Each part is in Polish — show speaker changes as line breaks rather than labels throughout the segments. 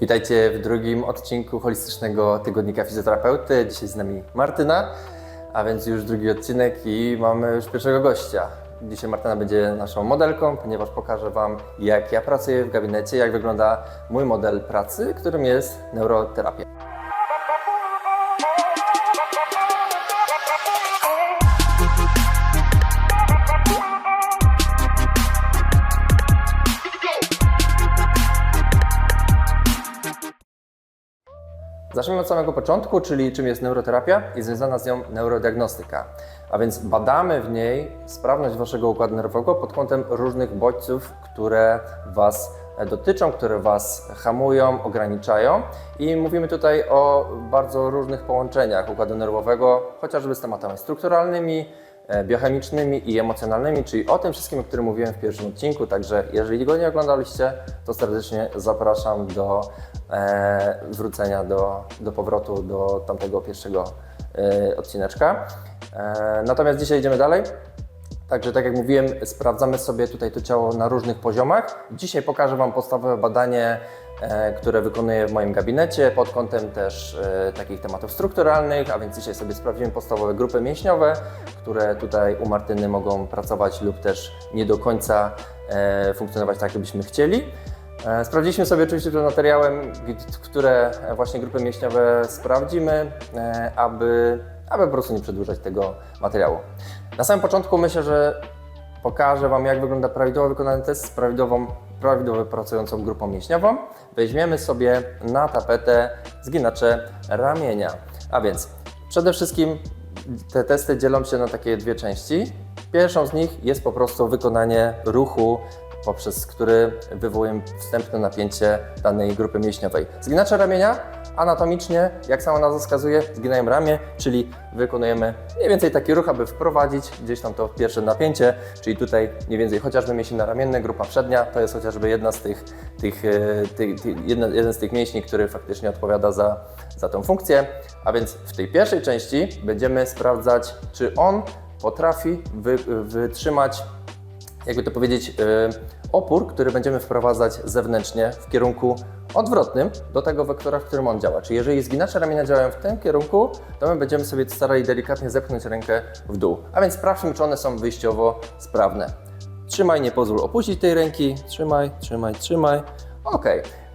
Witajcie w drugim odcinku holistycznego tygodnika fizjoterapeuty. Dzisiaj z nami Martyna, a więc już drugi odcinek i mamy już pierwszego gościa. Dzisiaj Martyna będzie naszą modelką, ponieważ pokażę Wam, jak ja pracuję w gabinecie, jak wygląda mój model pracy, którym jest neuroterapia. Zacznijmy od samego początku, czyli czym jest neuroterapia i związana z nią neurodiagnostyka. A więc badamy w niej sprawność Waszego układu nerwowego pod kątem różnych bodźców, które Was dotyczą, które Was hamują, ograniczają. I mówimy tutaj o bardzo różnych połączeniach układu nerwowego, chociażby z tematami strukturalnymi, biochemicznymi i emocjonalnymi, czyli o tym wszystkim, o którym mówiłem w pierwszym odcinku. Także jeżeli go nie oglądaliście, to serdecznie zapraszam do e, wrócenia, do, do powrotu do tamtego pierwszego e, odcineczka. E, natomiast dzisiaj idziemy dalej. Także tak jak mówiłem, sprawdzamy sobie tutaj to ciało na różnych poziomach. Dzisiaj pokażę Wam podstawowe badanie, e, które wykonuję w moim gabinecie pod kątem też e, takich tematów strukturalnych, a więc dzisiaj sobie sprawdzimy podstawowe grupy mięśniowe, które tutaj u Martyny mogą pracować lub też nie do końca e, funkcjonować tak, jakbyśmy chcieli. Sprawdziliśmy sobie oczywiście przed materiałem, które właśnie grupy mięśniowe sprawdzimy, aby, aby po prostu nie przedłużać tego materiału. Na samym początku myślę, że pokażę Wam, jak wygląda prawidłowo wykonany test z prawidłową, prawidłowo pracującą grupą mięśniową. Weźmiemy sobie na tapetę zginacze ramienia. A więc przede wszystkim te testy dzielą się na takie dwie części. Pierwszą z nich jest po prostu wykonanie ruchu poprzez który wywołujemy wstępne napięcie danej grupy mięśniowej. Zginacze ramienia anatomicznie, jak sama nazwa wskazuje, zginają ramię, czyli wykonujemy mniej więcej taki ruch, aby wprowadzić gdzieś tam to pierwsze napięcie, czyli tutaj mniej więcej chociażby mięsień ramienny, grupa przednia, to jest chociażby jedna z tych, tych, e, tych, jedna, jeden z tych mięśni, który faktycznie odpowiada za, za tą funkcję. A więc w tej pierwszej części będziemy sprawdzać, czy on potrafi wy, wytrzymać jakby to powiedzieć, y, opór, który będziemy wprowadzać zewnętrznie w kierunku odwrotnym do tego wektora, w którym on działa. Czyli jeżeli zginacze ramienia działają w tym kierunku, to my będziemy sobie starali delikatnie zepchnąć rękę w dół. A więc sprawdźmy, czy one są wyjściowo sprawne. Trzymaj, nie pozwól opuścić tej ręki. Trzymaj, trzymaj, trzymaj. Ok,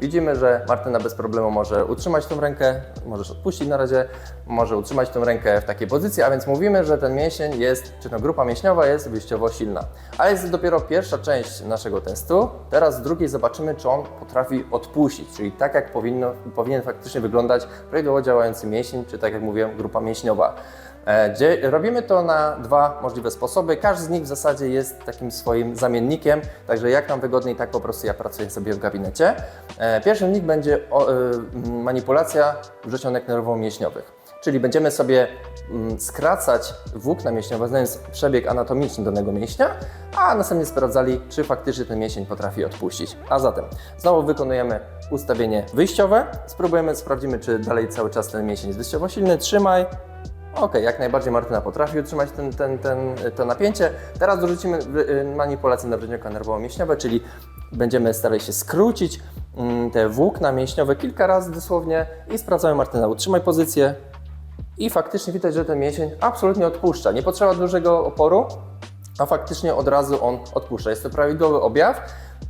widzimy, że Martyna bez problemu może utrzymać tą rękę, możesz odpuścić na razie, może utrzymać tą rękę w takiej pozycji, a więc mówimy, że ten mięsień jest, czy ta grupa mięśniowa jest wyjściowo silna. Ale jest dopiero pierwsza część naszego testu. Teraz z drugiej zobaczymy, czy on potrafi odpuścić, czyli tak jak powinno, powinien faktycznie wyglądać prawidłowo działający mięsień, czy tak jak mówiłem, grupa mięśniowa. E, robimy to na dwa możliwe sposoby. Każdy z nich w zasadzie jest takim swoim zamiennikiem, także jak nam wygodniej, tak po prostu ja pracuję sobie w gabinecie. E, Pierwszym z nich będzie y, manipulacja wrzecionek nerwowo-mięśniowych. Czyli będziemy sobie skracać włókna mięśniowe, znając przebieg anatomiczny danego mięśnia, a następnie sprawdzali, czy faktycznie ten mięsień potrafi odpuścić. A zatem znowu wykonujemy ustawienie wyjściowe, spróbujemy, sprawdzimy, czy dalej cały czas ten mięsień jest wyjściowo silny. Trzymaj, Okej, jak najbardziej Martyna potrafi utrzymać ten, ten, ten, to napięcie. Teraz dorzucimy y, manipulację nawrotnika nerwowo-mięśniowe, czyli będziemy starali się skrócić mm, te włókna mięśniowe kilka razy dosłownie i sprawdzamy Martyna, utrzymaj pozycję i faktycznie widać, że ten mięsień absolutnie odpuszcza. Nie potrzeba dużego oporu, a faktycznie od razu on odpuszcza. Jest to prawidłowy objaw.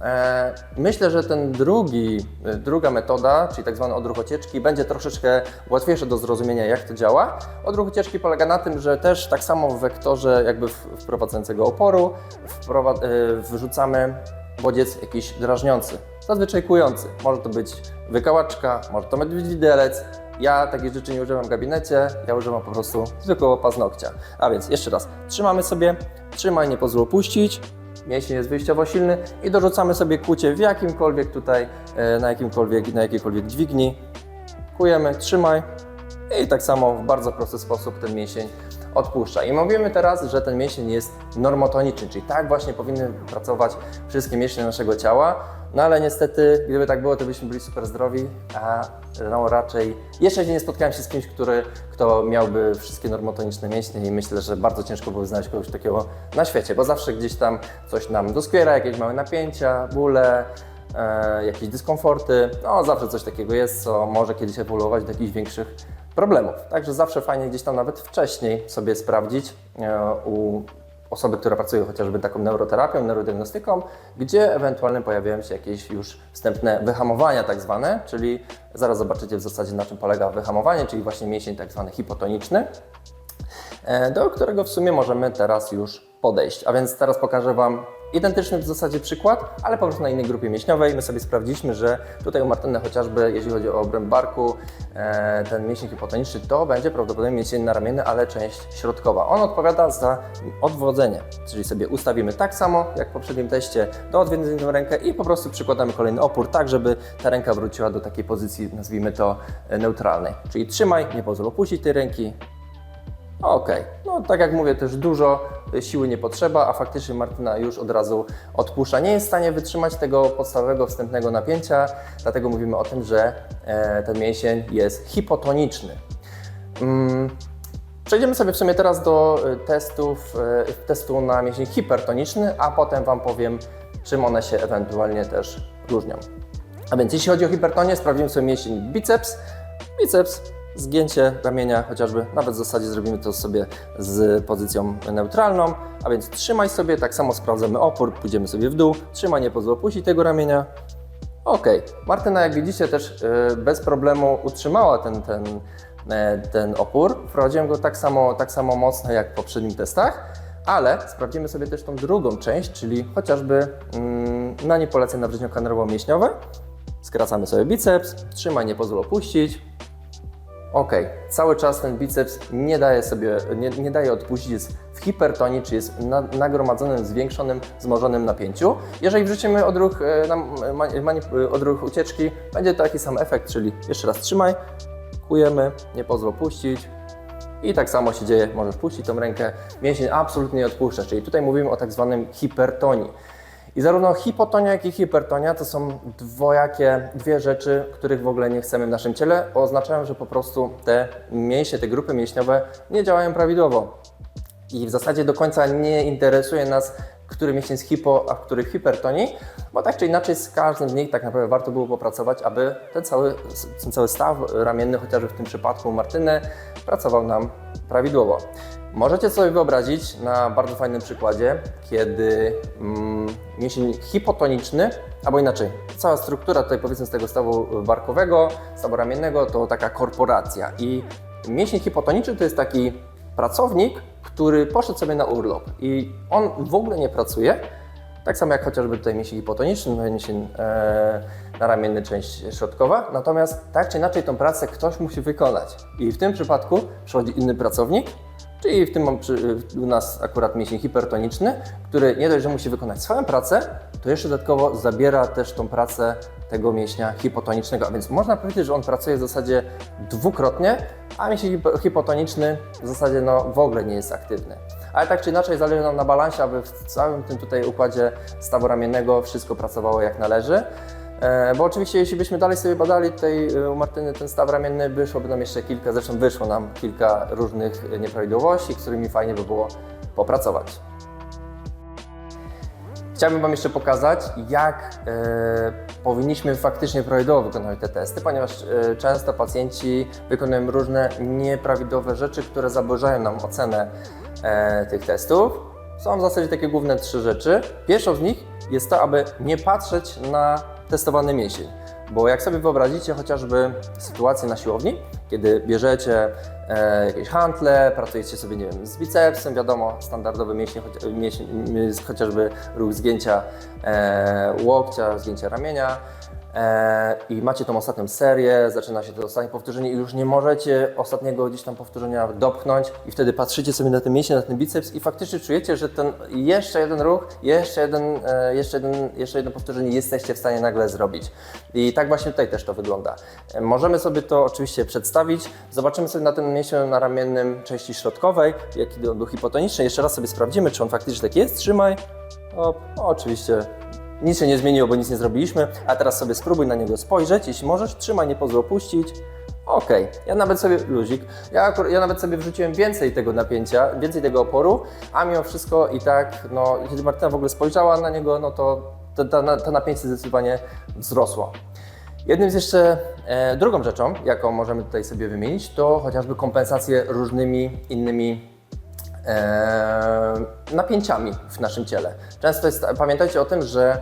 E, Myślę, że ten drugi, e, druga metoda, czyli tak zwany odruch ocieczki, będzie troszeczkę łatwiejsze do zrozumienia, jak to działa. Odruch ocieczki polega na tym, że też tak samo w wektorze jakby wprowadzającego oporu wprowa- e, wrzucamy bodziec jakiś drażniący, zazwyczaj kujący. Może to być wykałaczka, może to być widelec. Ja takich rzeczy nie używam w gabinecie, ja używam po prostu zwykłego paznokcia. A więc jeszcze raz, trzymamy sobie, trzymaj, nie pozwól opuścić, mięsień jest wyjściowo silny i dorzucamy sobie kucie w jakimkolwiek tutaj, e, na jakimkolwiek, na jakiejkolwiek dźwigni. Kujemy, trzymaj i tak samo w bardzo prosty sposób ten mięsień odpuszcza. I mówimy teraz, że ten mięsień jest normotoniczny, czyli tak właśnie powinny pracować wszystkie mięśnie naszego ciała. No ale niestety, gdyby tak było, to byśmy byli super zdrowi, a no raczej jeszcze nie spotkałem się z kimś, który, kto miałby wszystkie normotoniczne mięśnie i myślę, że bardzo ciężko byłoby znaleźć kogoś takiego na świecie, bo zawsze gdzieś tam coś nam doskwiera, jakieś małe napięcia, bóle, e, jakieś dyskomforty. No, zawsze coś takiego jest, co może kiedyś ewoluować do jakichś większych problemów. Także zawsze fajnie gdzieś tam nawet wcześniej sobie sprawdzić e, u osoby, które pracują chociażby taką neuroterapią, neurodiagnostyką, gdzie ewentualnie pojawiają się jakieś już wstępne wyhamowania tak zwane, czyli zaraz zobaczycie w zasadzie na czym polega wyhamowanie, czyli właśnie mięsień tak zwany hipotoniczny, e, do którego w sumie możemy teraz już podejść. A więc teraz pokażę Wam identyczny w zasadzie przykład, ale po prostu na innej grupie mięśniowej. My sobie sprawdziliśmy, że tutaj u Martyny chociażby, jeśli chodzi o obręb barku, e, ten mięsień hipotoniczny, to będzie prawdopodobnie mięsień naramienny, ale część środkowa. On odpowiada za odwodzenie, czyli sobie ustawimy tak samo jak w poprzednim teście, do odwiedzenia tę rękę i po prostu przykładamy kolejny opór, tak żeby ta ręka wróciła do takiej pozycji, nazwijmy to e, neutralnej. Czyli trzymaj, nie pozwól opuścić tej ręki, Okej, no tak jak mówię, też dużo y, siły nie potrzeba, a faktycznie Martyna już od razu odpuszcza. Nie jest w stanie wytrzymać tego podstawowego wstępnego napięcia, dlatego mówimy o tym, że e, ten mięsień jest hipotoniczny. Mm, Przejdziemy sobie w sumie teraz do y, testów, y, testu na mięsień hipertoniczny, a potem Wam powiem, czym one się ewentualnie też różnią. A więc jeśli chodzi o hipertonię, sprawdzimy sobie mięsień biceps. Biceps, zgięcie ramienia chociażby, nawet w zasadzie zrobimy to sobie z pozycją neutralną, a więc trzymaj sobie, tak samo sprawdzamy opór, pójdziemy sobie w dół, trzymaj, nie pozwól opuścić tego ramienia. Ok, Martyna jak widzicie też y, bez problemu utrzymała ten, ten, e, ten opór. Wprowadziłem go tak samo, tak samo mocno jak w poprzednich testach, ale sprawdzimy sobie też tą drugą część, czyli chociażby mm, manipulacje nawrzeźniowo-mięśniowe. Skracamy sobie biceps, trzymaj, nie pozwól opuścić. Ok, cały czas ten biceps nie daje sobie, nie, nie daje odpuścić, jest w hipertonii, czy jest na, nagromadzonym, zwiększonym, wzmożonym napięciu. Jeżeli wrzucimy odruch, e, odruch ucieczki, będzie taki sam efekt, czyli jeszcze raz trzymaj, kujemy, nie pozwól opuścić. I tak samo się dzieje, możesz puścić tą rękę, mięsień absolutnie nie odpuszcza, czyli tutaj mówimy o tak zwanym hipertonii. I zarówno hipotonia, jak i hipertonia to są dwojakie, dwie rzeczy, których w ogóle nie chcemy w naszym ciele. Oznaczają, że po prostu te mięśnie, te grupy mięśniowe nie działają prawidłowo. I w zasadzie do końca nie interesuje nas, który mięsień jest hipo, a który hipertonii, bo tak czy inaczej z każdym z nich tak naprawdę warto było popracować, aby ten cały, ten cały staw ramienny, chociażby w tym przypadku Martyny, pracował nam prawidłowo. Możecie sobie wyobrazić na bardzo fajnym przykładzie, kiedy mm, mięsień hipotoniczny, albo inaczej, cała struktura tutaj powiedzmy z tego stawu barkowego, stawu ramiennego to taka korporacja i mięsień hipotoniczny to jest taki pracownik, który poszedł sobie na urlop i on w ogóle nie pracuje, tak samo jak chociażby tutaj mięsień hipotoniczny, mięsień e, naramienny, część środkowa. Natomiast tak czy inaczej tą pracę ktoś musi wykonać. I w tym przypadku przychodzi inny pracownik, czyli w tym mam przy, u nas akurat mięsień hipertoniczny, który nie dość, że musi wykonać swoją pracę, to jeszcze dodatkowo zabiera też tą pracę tego mięśnia hipotonicznego. A więc można powiedzieć, że on pracuje w zasadzie dwukrotnie, a mięsień hipo- hipotoniczny w zasadzie no, w ogóle nie jest aktywny. Ale tak czy inaczej zależy nam na balansie, aby w całym tym tutaj układzie stawu ramiennego wszystko pracowało jak należy. E, Bo oczywiście, jeśli byśmy dalej sobie badali tutaj e, u Martyny ten staw ramienny, wyszłoby nam jeszcze kilka, zresztą wyszło nam kilka różnych nieprawidłowości, którymi fajnie by było popracować. Chciałbym Wam jeszcze pokazać, jak e, powinniśmy faktycznie prawidłowo wykonywać te testy, ponieważ e, często pacjenci wykonują różne nieprawidłowe rzeczy, które zaburzają nam ocenę e, tych testów. Są w zasadzie takie główne trzy rzeczy. Pierwszą z nich jest to, aby nie patrzeć na testowany mięsień. Bo jak sobie wyobrazicie chociażby sytuację na siłowni, kiedy bierzecie e, jakieś hantle, pracujecie sobie, nie wiem, z bicepsem, wiadomo, standardowy mięsień jest chociażby ruch zgięcia e, łokcia, zgięcia ramienia i macie tą ostatnią serię, zaczyna się to ostatnie powtórzenie i już nie możecie ostatniego gdzieś tam powtórzenia dopchnąć i wtedy patrzycie sobie na ten mięsień, na ten biceps i faktycznie czujecie, że ten jeszcze jeden ruch, jeszcze jeden, e, jeszcze jeden, jeszcze jedno powtórzenie jesteście w stanie nagle zrobić. I tak właśnie tutaj też to wygląda. E, Możemy sobie to oczywiście przedstawić. Zobaczymy sobie na tym mięsieniu naramiennym części środkowej, jaki on był hipotoniczny. Jeszcze raz sobie sprawdzimy, czy on faktycznie tak jest. Trzymaj. O, oczywiście nic się nie zmieniło, bo nic nie zrobiliśmy. A teraz sobie spróbuj na niego spojrzeć. Jeśli możesz, trzymaj, nie pozwól opuścić. Okej, ja nawet sobie, luzik, ja, ja nawet sobie wrzuciłem więcej tego napięcia, więcej tego oporu, a mimo wszystko i tak, no, kiedy Martyna w ogóle spojrzała na niego, no to to, to, to napięcie zdecydowanie wzrosło. Jednym z jeszcze, e, drugą rzeczą, jaką możemy tutaj sobie wymienić, to chociażby kompensacje różnymi innymi e, napięciami w naszym ciele. Często jest, pamiętajcie o tym, że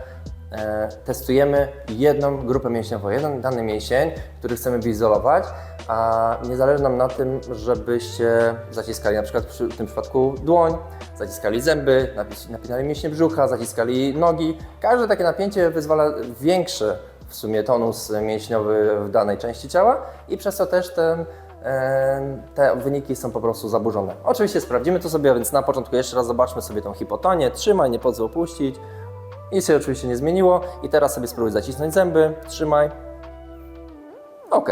testujemy jedną grupę mięśniową, jeden dany mięsień, który chcemy wyizolować, a nie zależy nam na tym, żebyście zaciskali na przykład przy, w tym przypadku dłoń, zaciskali zęby, napinali mięśnie brzucha, zaciskali nogi. Każde takie napięcie wyzwala większy w sumie tonus mięśniowy w danej części ciała i przez to też ten e, te wyniki są po prostu zaburzone. Oczywiście sprawdzimy to sobie, więc na początku jeszcze raz zobaczmy sobie tą hipotonię. Trzymaj, nie pozwól opuścić. Nic się oczywiście nie zmieniło. I teraz sobie spróbuj zacisnąć zęby. Trzymaj. Ok.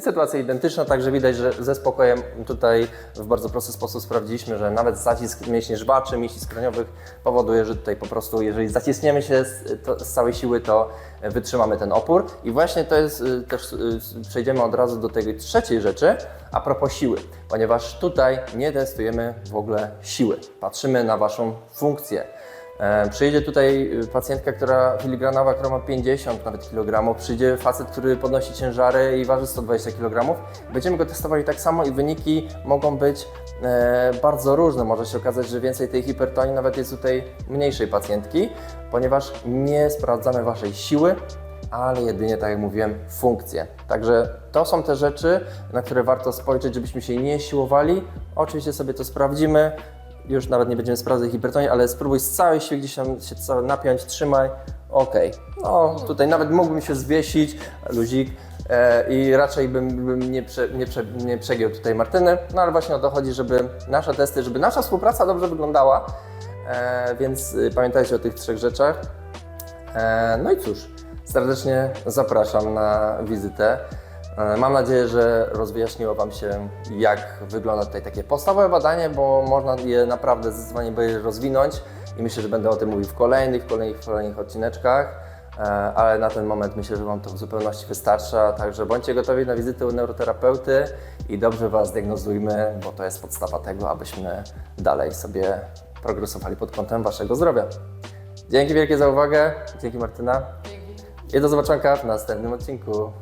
Sytuacja identyczna, także widać, że ze spokojem tutaj w bardzo prosty sposób sprawdziliśmy, że nawet zacisk mięśni żbaczy, mięśni skroniowych powoduje, że tutaj po prostu, jeżeli zaciśniemy się z, to, z całej siły, to wytrzymamy ten opór. I właśnie to jest y, też, y, przejdziemy od razu do tej trzeciej rzeczy, a propos siły, ponieważ tutaj nie testujemy w ogóle siły. Patrzymy na Waszą funkcję. E, Przyjdzie tutaj y, pacjentka, która filigranowa, która ma 50 nawet kilogramów, przyjdzie facet, który podnosi ciężary i waży 120 kg. Będziemy go testowali tak samo i wyniki mogą być e, bardzo różne. Może się okazać, że więcej tej hipertonii nawet jest u tej mniejszej pacjentki, ponieważ nie sprawdzamy Waszej siły, ale jedynie, tak jak mówiłem, funkcje. Także to są te rzeczy, na które warto spojrzeć, żebyśmy się nie siłowali. Oczywiście sobie to sprawdzimy. Już nawet nie będziemy sprawdzać hipertonii, ale spróbuj z całej siły gdzieś tam się cały napiąć, trzymaj. Ok. No tutaj nawet mógłbym się zwiesić, luzik. E, I raczej bym, bym nie, prze, nie, prze, nie przegiął tutaj Martyny. No ale właśnie o to chodzi, żeby nasze testy, żeby nasza współpraca dobrze wyglądała. E, więc y, pamiętajcie o tych trzech rzeczach. E, No i cóż, serdecznie zapraszam na wizytę. E, Mam nadzieję, że rozwyjaśniło Wam się, jak wygląda tutaj takie podstawowe badanie, bo można je naprawdę zdecydowanie rozwinąć i myślę, że będę o tym mówił w kolejnych, w kolejnych, w kolejnych odcineczkach. E, Ale na ten moment myślę, że Wam to w zupełności wystarcza, także bądźcie gotowi na wizytę u neuroterapeuty i dobrze Was diagnozujmy, bo to jest podstawa tego, abyśmy dalej sobie progresowali pod kątem Waszego zdrowia. Dzięki wielkie za uwagę. Dzięki Martyna. I do zobaczenia w następnym odcinku.